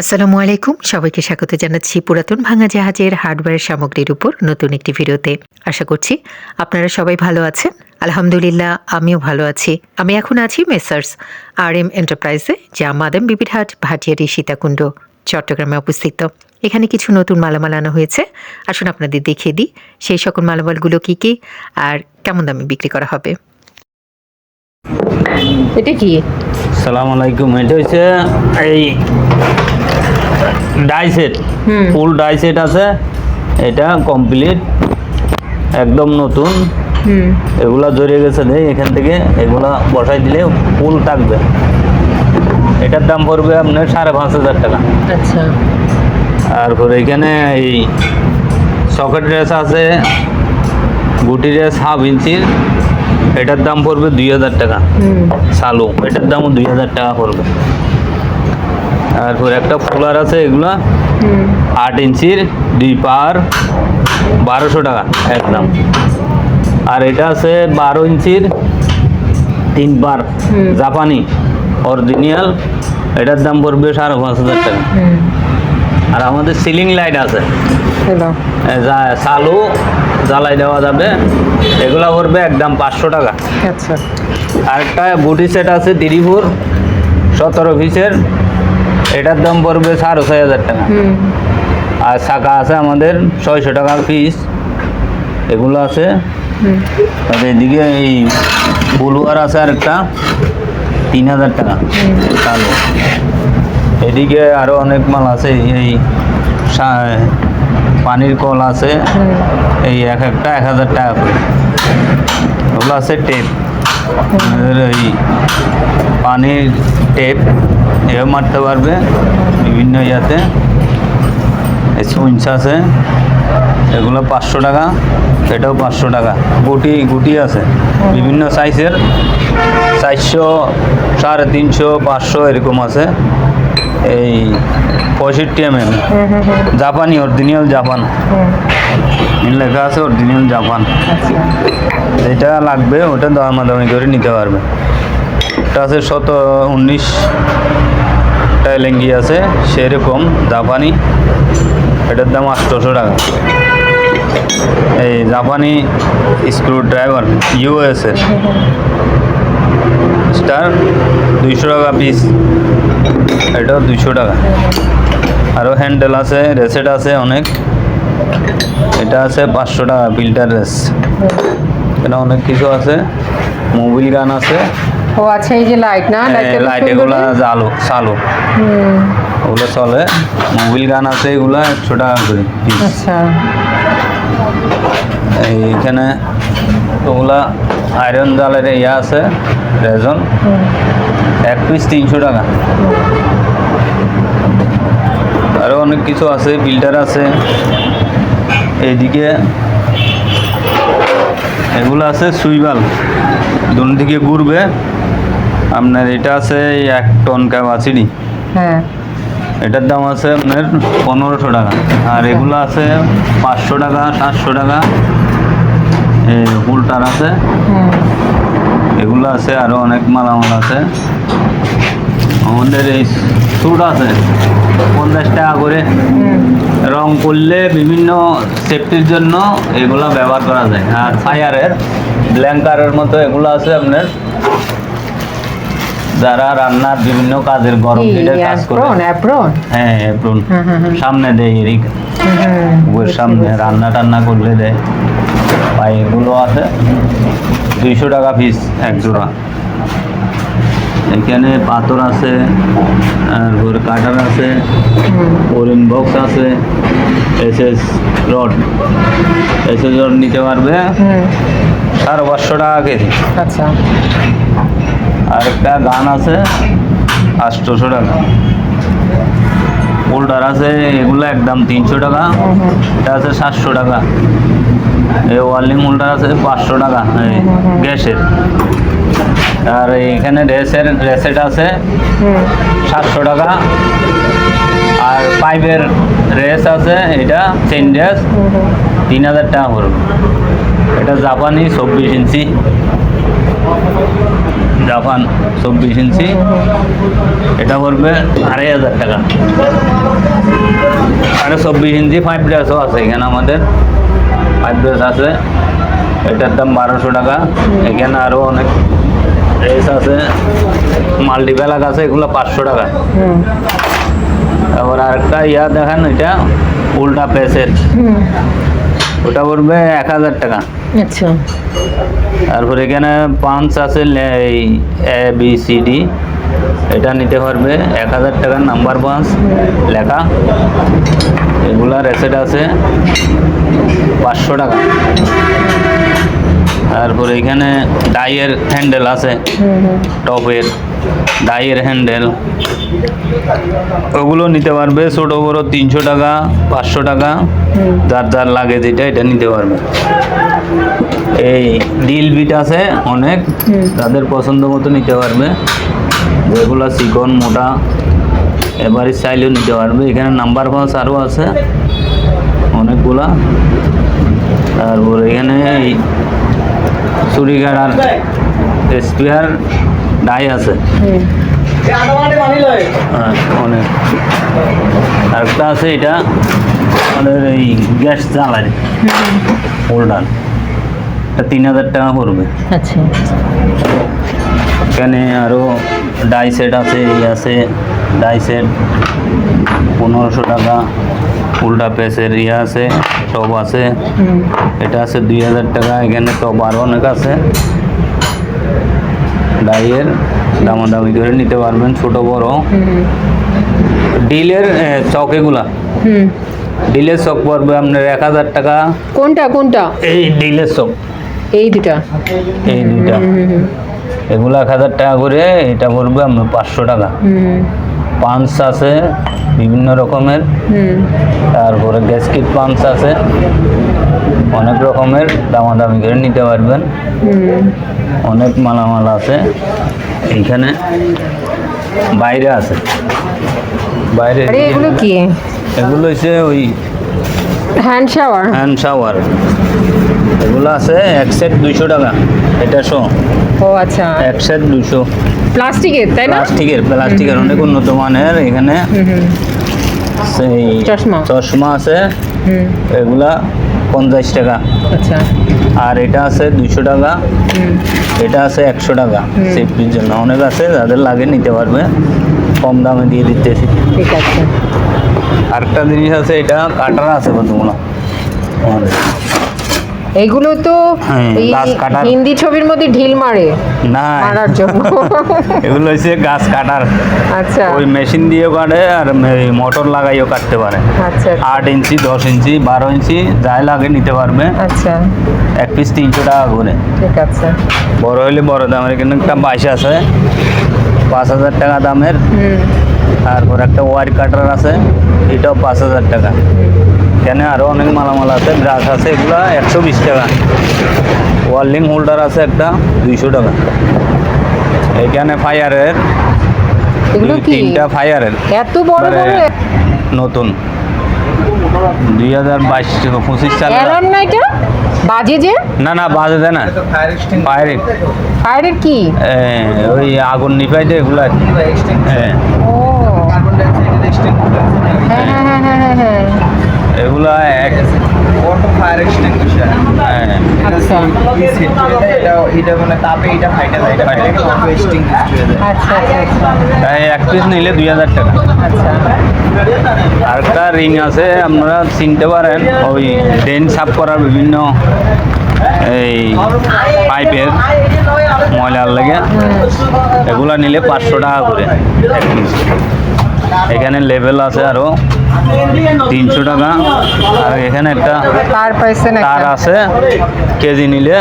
আসসালামু আলাইকুম। সবাইকে স্বাগত জানাচ্ছি পুরাতন ভাঙা জাহাজের হার্ডওয়্যার সামগ্রীর উপর নতুন একটি ভিডিওতে। আশা করছি আপনারা সবাই ভালো আছেন। আলহামদুলিল্লাহ আমিও ভালো আছি। আমি এখন আছি মেসার্স আর এম এন্টারপ্রাইজে যা মাদাম বিবিরহাট ভাটিয়ারি সীতাকুণ্ড চট্টগ্রামে অবস্থিত। এখানে কিছু নতুন মালামাল আনা হয়েছে। আসুন আপনাদের দেখিয়ে দিই সেই সকল মালামালগুলো কী কী আর কেমন দামে বিক্রি করা হবে। এটা কি? সালাম আলাইকুম। এটা হচ্ছে এই die set. Full die set আছে। এটা কমপ্লিট। একদম নতুন। এগুলা জড়িয়ে গেছে দেয় এখান থেকে এগুলা বসাই দিলে ফুল থাকবে। এটার দাম পড়বে আপনার সাড়ে পাঁচ হাজার টাকা। আচ্ছা। আর পরে এখানে এই সকেট ড্রেস আছে গুটি ড্রেস হাফ ইঞ্চির। এটার দাম পড়বে দুই হাজার টাকা। সালু এটার দামও দুই হাজার টাকা পড়বে। তারপর একটা ফুলার আছে এগুলা আট ইঞ্চির দুই পার বারোশো টাকা একদম। আর এটা আছে বারো ইঞ্চির তিন পার জাপানি অরিজিনাল। এটার দাম পড়বে সাড়ে পাঁচ হাজার টাকা। আর আমাদের সিলিং লাইট আছে। চালু জ্বালাই দেওয়া যাবে। এগুলো পড়বে একদম পাঁচশো টাকা। আচ্ছা। আরেকটা বুটি সেট আছে তিরিপুর সতেরো পিসের। এটার দাম পড়বে সাড়ে ছয় হাজার টাকা। আর শাখা আছে আমাদের ছয়শো টাকা পিস এগুলো আছে। এদিকে এই বুলুয়ার আছে আরেকটা তিন হাজার টাকা। চালু এদিকে আরও অনেক মাল আছে এই পানির কল আছে। এই এক একটা এক হাজার টাকা করে। ওগুলো আছে টেপ এই পানির টেপ এও মারতে পারবে বিভিন্ন ইয়াতে। সুইঞ্চ আছে এগুলো পাঁচশো টাকা এটাও পাঁচশো টাকা। গুটি গুটি আছে বিভিন্ন সাইজের চারশো সাড়ে তিনশো পাঁচশো এরকম আছে। এই পঁয়ষট্টি এম এম জাপানি অরিজিনাল জাপান লেখা আছে অরিজিনাল জাপান। যেটা লাগবে, ওটা দামাদামি করে নিতে পারবে। এটা আছে শত উনিশ। লেঙ্গি আছে, সেরকম জাপানি। এটার দাম আটশোশো টাকা। এই জাপানি স্ক্রু ড্রাইভার ইউএসএ স্টার, দুইশো টাকা পিস। এটাও দুইশো টাকা। আরও হ্যান্ডেল আছে, রেসেট আছে অনেক। এটা আছে পাঁচশো টাকা ফিল্টার রেস এখানে অনেক কিছু আছে মোবিল গান আছে। ও আচ্ছা এই যে লাইট না? লাইট এগুলা জালো চালু ওগুলো চলে। মোবিল গান আছে এগুলা একশো টাকা করে আচ্ছা। এইখানে ওগুলা আয়রন জালের ইয়া আছে রেজন এক পিস তিনশো টাকা। আরও অনেক কিছু আছে ফিল্টার আছে। এইদিকে এগুলো আছে সুইবাল। দুন দিকে ঘুরবে। আপনার এটা আছে এই এক টন ক্যাপাসিটি হ্যাঁ। এটার দাম আছে আপনার পনেরোশো টাকা। আর এগুলো আছে পাঁচশো টাকা সাতশো টাকা। এই উল্টার আছে। এগুলো আছে আরও অনেক মালামাল আছে। আমাদের এই স্যুট আছে। পঞ্চাশ টাকা করে। রং করলে বিভিন্ন সেফটির জন্য এগুলো ব্যবহার করা যায়। আর ফায়ারের ব্ল্যাঙ্কারের মতো এগুলো আছে আপনার। যারা রান্নার বিভিন্ন কাজের গরম কাজ করে। অ্যাপ্রন অ্যাপ্রন হ্যাঁ হুম। সামনে দেয় এরিক। ওর সামনে রান্না টান্না করলে দেয়। বা এগুলো আছে। দুইশো টাকা পিস এক জোড়া। এখানে পাথর আছে আর কাটার আছে ওরিন বক্স আছে এসএস রড। এসএস রড নিতে পারবে সাড়ে পাঁচশো টাকা কেজি। আচ্ছা। আর একটা গান আছে আটশোশো টাকা। হোল্ডার আছে এগুলো একদম তিনশো টাকা। এটা আছে সাতশো টাকা। এই ওয়ার্লিং হোল্ডার আছে পাঁচশো টাকা গ্যাসের। আর এখানে ড্রেসের রেসেট আছে। সাতশো টাকা। আর পাইপের রেস আছে এটা চেন ড্রেস তিন হাজার টাকা পড়বে এটা জাপানি চব্বিশ ইঞ্চি। জাপান চব্বিশ ইঞ্চি। এটা পড়বে আড়াই হাজার টাকা। আরও চব্বিশ ইঞ্চি ফাইভ ড্রেসও আছে এখানে আমাদের। ফাইভ ড্রেস আছে। এটার দাম বারোশো টাকা। এখানে আরও অনেক ড্রেস আছে মাল্টিপ্যালাক আছে এগুলো পাঁচশো টাকা। তারপর আরেকটা ইয়া দেখেন এটা উল্টা পেসের ওটা পড়বে এক হাজার টাকা। আচ্ছা। তারপর এখানে পাঞ্চ আছে এই এ বি সি ডি এটা নিতে পারবে এক হাজার টাকার নাম্বার পাঁচ লেখা। এগুলা রেসেট আছে পাঁচশো টাকা। তারপরে এখানে ডাইয়ের হ্যান্ডেল আছে। টপের ডাইয়ের হ্যান্ডেল। ওগুলো নিতে পারবে ছোটো বড়ো তিনশো টাকা পাঁচশো টাকা। যার যার লাগে যেটা এটা নিতে পারবে। এই ডিল বিট আছে অনেক তাদের পছন্দ মতো নিতে পারবে। যেগুলো চিকন মোটা এবারে চাইলেও নিতে পারবে। এখানে নাম্বার পাস আরও আছে অনেকগুলা। তারপর এখানে এই চুরিগার আর স্পেয়ার ডাই আছে। হুম। হ্যাঁ, অনেক আরেকটা আছে এটা আমাদের এই গ্যাস জ্বালানি হোল্ডার এটা তিন হাজার টাকা পড়বে। আচ্ছা। এখানে আরও ডাই সেট আছে এই আছে ডাই সেট পনেরোশো টাকা। উল্টা পেসের ইয়ে আছে টপ আছে। এটা আছে দুই হাজার টাকা এখানে টপ আরও অনেক আছে। ডাইয়ের দামাদামি করে নিতে পারবেন ছোট বড়। ডিলের চক এগুলা। ডিলের চক পড়বে আপনার এক হাজার টাকা। কোনটা কোনটা? এই ডিলের চক। এই দুটা। এই হুম এগুলো এক হাজার টাকা করে এটা পড়বে আপনার পাঁচশো টাকা। পাঞ্চ আছে বিভিন্ন রকমের। তারপরে গ্যাসকিট পাঞ্চ আছে। অনেক রকমের দামাদামি করে নিতে পারবেন। অনেক মালামাল আছে। এইখানে বাইরে আছে। বাইরে এগুলো কি? এগুলো হচ্ছে ওই হ্যান্ড শাওয়ার হ্যান্ড শাওয়ার এগুলো আছে এক সেট দুইশো টাকা। এটা শো। ও আচ্ছা। এক সেট দুশো প্লাস্টিকের তাই না? প্লাস্টিকের প্লাস্টিকের অনেক উন্নত মানের এখানে। সেই চশমা। চশমা আছে। হুম। এগুলা পঞ্চাশ টাকা। আচ্ছা। আর এটা আছে দুইশো টাকা। এটা আছে একশো টাকা। সেফটির জন্য। অনেক আছে যাদের লাগে নিতে পারবে। কম দামে দিয়ে দিতেছি। ঠিক আছে। আরেকটা জিনিস আছে এটা কাটার আছে কতগুলো অনেক। এগুলো তো হ্যাঁ। হিন্দি ছবির মধ্যে ঢিল মারে না। মারার জন্য। এগুলো হচ্ছে গাছ কাটার। আচ্ছা। ওই মেশিন দিয়েও কাটে আর মোটর লাগাইও কাটতে পারে। আচ্ছা আট ইঞ্চি দশ ইঞ্চি বারো ইঞ্চি যাই লাগে নিতে পারবে। আচ্ছা। এক পিস তিনশো টাকা করে। ঠিক আছে। বড় হলে বড় দামের কিন্তু একটা বাইশ আছে। পাঁচ হাজার টাকা দামের। তারপর একটা ওয়ার কাটার আছে এটাও পাঁচ হাজার টাকা। এখানে আরও অনেক মালামাল আছে ব্রাশ আছে এগুলো একশো বিশ টাকা। ওয়ার্লিং হোল্ডার আছে একটা দুইশো টাকা। এখানে ফায়ারের তিনটা ফায়ারের এত বড় মানে নতুন। দুই হাজার বাইশ পঁচিশ সালে বাজে যে? না না বাজে দেয় না। ফায়ারিং ফায়ারের কি? ওই আগুন নিভাই যে এগুলো হ্যাঁ। হ্যাঁ হ্যাঁ হ্যাঁ হ্যাঁ হ্যাঁ হ্যাঁ। এক অটো ফায়ার এক্সটিংগুইশার হ্যাঁ। আচ্ছা। এটা এটা মানে তাপে এটা ফাইটে যায় এটা ফাইটে অটো এক্সটিংগুইশ হয়ে যায় আচ্ছা আচ্ছা তাই এক পিস নিলে দুই হাজার টাকা। আচ্ছা। আর একটা রিং আছে আপনারা চিনতে পারেন। ওই ড্রেন সাফ করার বিভিন্ন এই পাইপের ময়লার লাগে। এগুলা নিলে পাঁচশো টাকা করে। এক পিস এখানে লেভেল আছে আরও তিনশো টাকা। আর এখানে একটা তার পাইছেন তার আছে কেজি নিলে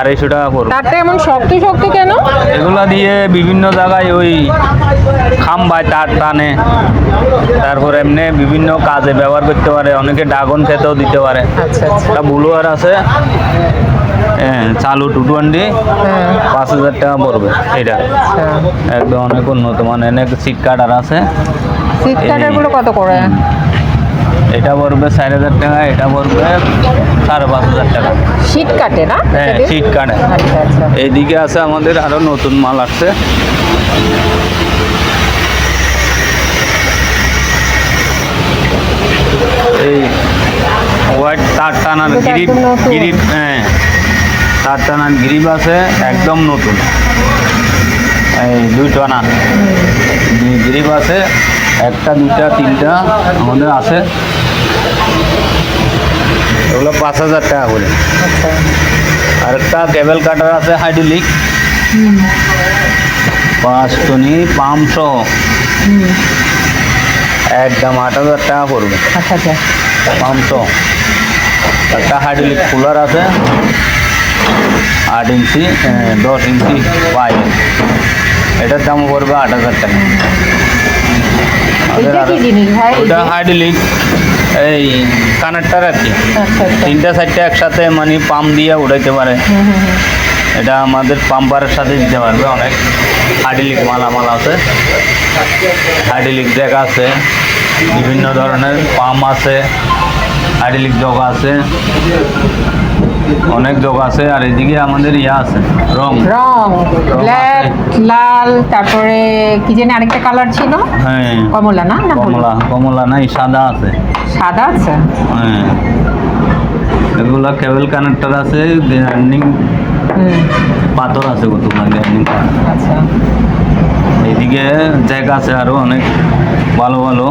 আড়াইশো টাকা পড়বে। তারটা এমন শক্ত শক্ত কেন? এগুলা দিয়ে বিভিন্ন জায়গায় ওই খাম্বায় তার টানে। তারপর এমনি বিভিন্ন কাজে ব্যবহার করতে পারে। অনেকে ড্রাগন খেতেও দিতে পারে। আচ্ছা আচ্ছা। একটা ব্লুয়ার আছে। হ্যাঁ চালু টু টোয়েন্টি হ্যাঁ। পাঁচ হাজার টাকা পড়বে এটা আচ্ছা একদম অনেক উন্নত মানে অনেক সিট কাটার আছে। সিট কাটারগুলো কত করে? এটা পড়বে চার হাজার টাকা এটা পড়বে সাড়ে পাঁচ হাজার টাকা। শীট কাটে না? হ্যাঁ? সিট? কাটে এইদিকে আছে আমাদের আরও নতুন মাল আসছে। তার টানার এটা তো গ্রিপ একদম নতুন। গ্রিপ হ্যাঁ। তার টানার গ্রিপ আছে একদম নতুন। এই দুই টানা গ্রিপ আছে একটা দুইটা তিনটা আমাদের আছে। এগুলো পাঁচ হাজার টাকা করে। আর একটা কেবল কাটার আছে হাইড্রোলিক পাঁচ টনি সহ একদম আট হাজার টাকা পড়বে। সহ একটা হাইড্রোলিক কুলার আছে। আট ইঞ্চি দশ ইঞ্চি পাইপ এটার দাম পড়বে আট হাজার টাকা। ওটা হাইড্রোলিক এই কানেক্টার আর কি। আচ্ছা আচ্ছা। তিনটা চারটা একসাথে মানে পাম্প দিয়ে উঠাইতে পারে। এটা আমাদের পাম্পারের সাথে দিতে পারবে অনেক। হাইড্রোলিক মালামাল আছে। হাইড্রোলিক জ্যাক আছে। বিভিন্ন ধরনের পাম্প আছে। হাইড্রোলিক জগ আছে। অনেক জগ আছে আর এদিকে আমাদের ইয়া আছে রং। রং ব্ল্যাক লাল তারপরে কি জানি আরেকটা কালার ছিল? হ্যাঁ। কমলা না কমলা কমলা নাই সাদা আছে। সাদা আছে? হ্যাঁ। এগুলা কেবল কানেক্টর আছে গ্রাইন্ডিং পাথর আছে কতগুলো গ্রাইন্ডিং আচ্ছা। এইদিকে জায়গা আছে আরও অনেক ভালো ভালো।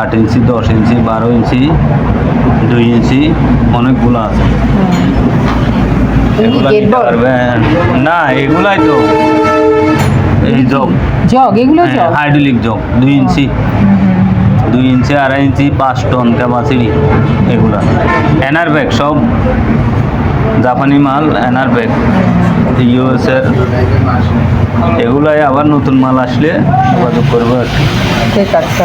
আট ইঞ্চি দশ ইঞ্চি বারো ইঞ্চি। দুই ইঞ্চি অনেকগুলো আছে। না এগুলাই তো এই জগ। জগ এগুলো জগ? হাইড্রোলিক জগ দুই ইঞ্চি। দুই ইঞ্চি আড়াই ইঞ্চি পাঁচ টন ক্যাপাসিটি এগুলা। এনার ব্যাগ সব জাপানি মাল এনার ব্যাগ। ইউএসের এগুলাই আবার নতুন মাল আসলে যোগাযোগ করব আর কি। ঠিক আছে।